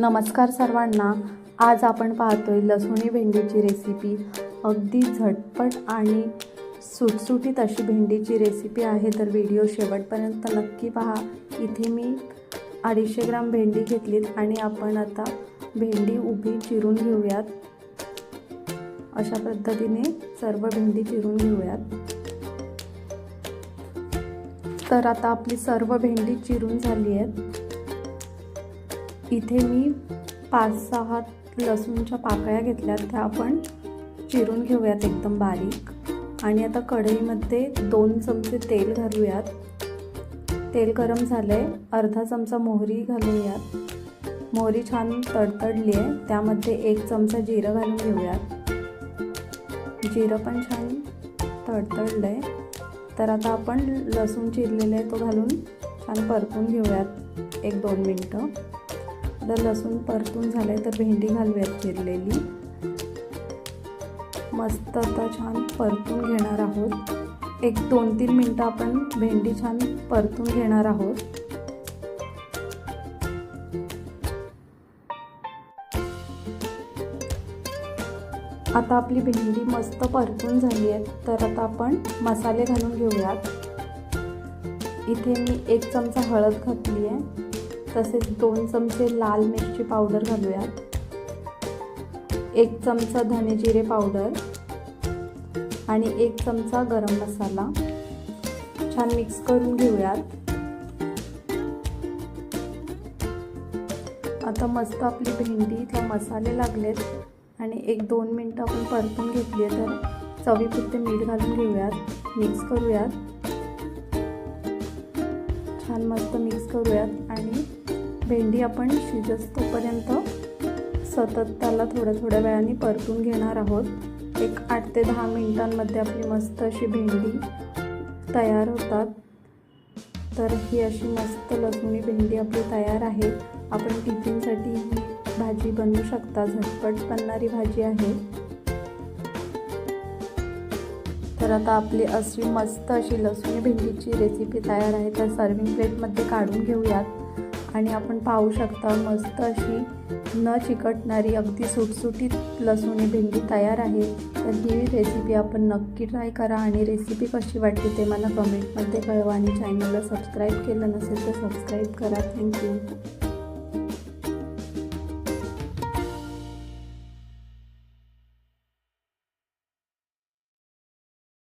नमस्कार सर्वांना. आज आपण पाहतोय लसुणी भेंडीची रेसिपी अगदी झटपट आणि सुटसुटीत अशी भेंडीची रेसिपी आहे तर व्हिडिओ शेवटपर्यंत नक्की पहा. इथे मी अडीचशे ग्राम भेंडी घेतलीत आणि आपण आता भेंडी उभी चिरून घेऊयात. अशा पद्धतीने सर्व भेंडी चिरून घेऊयात. तर आता आपली सर्व भेंडी चिरून झाली आहेत. इथे मी पाच सहा लसूणच्या पाकळ्या घेतल्यात त्या आपण चिरून घेऊयात एकदम बारीक. आणि आता कढईमध्ये दोन चमचे तेल घालूयात. तेल गरम झालं आहे अर्धा चमचा मोहरी घालूयात. मोहरी छान तडतडली आहे त्यामध्ये एक चमचा जिरं घालून घेऊयात. जिरं पण छान तडतडलं आहे तर आता आपण लसूण चिरलेलं आहे तो घालून छान परतून घेऊयात एक दोन मिनटं. आता लसूण परतून झालं आहे तर भेंडी घालूयात चिरलेली. मस्त आता छान परतून घेणार आहोत. एक दोन तीन मिनटं आपण भेंडी छान परतून घेणार आहोत. आता आपली भेंडी मस्त परतून झाली आहे तर आता आपण मसाले घालून घेऊयात. इथे मी एक चमचा हळद घातली आहे. तसेच दोन चमचे लाल मिरची पावडर घालूयात. एक चमचा धने जिरे पावडर आणि एक चमचा गरम मसाला. छान मिक्स करून घेऊयात. आता मस्त आपली भेंडी त्या मसाले लागलेत आणि एक दोन मिनटं आपण परतून घेतली आहे तर चवीपुरते मीठ घालून घेऊयात. मिक्स करूयात. छान मस्त मिक्स करूयात. आणि भेंडी आपण शिजत तोपर्यंत सतत त्याला थोड्या थोड्या वेळाने परतून घेणार आहोत. एक आठ ते दहा मिनिटांमध्ये आपली मस्त अशी भेंडी तयार होतात. तर ही अशी मस्त लसुणी भेंडी आपली तयार आहे. आपण टिफिनसाठी ही भाजी बनवू शकता. झटपट बनणारी भाजी आहे. तर आता आपली अशी मस्त अशी लसुणी भेंडीची रेसिपी तयार आहे. तर सर्विंग प्लेटमध्ये काढून घेऊयात. आणि आपण पाहू शकता मस्त अशी न चिकटणारी अगदी सुटसुटीत लसूणी भेंडी तयार आहे. तर ही रेसिपी आपण नक्की ट्राय करा आणि रेसिपी कशी वाटली ते मला कमेंटमध्ये कळवा आणि चॅनलला सबस्क्राईब केलं नसेल तर सबस्क्राईब करा. थँक्यू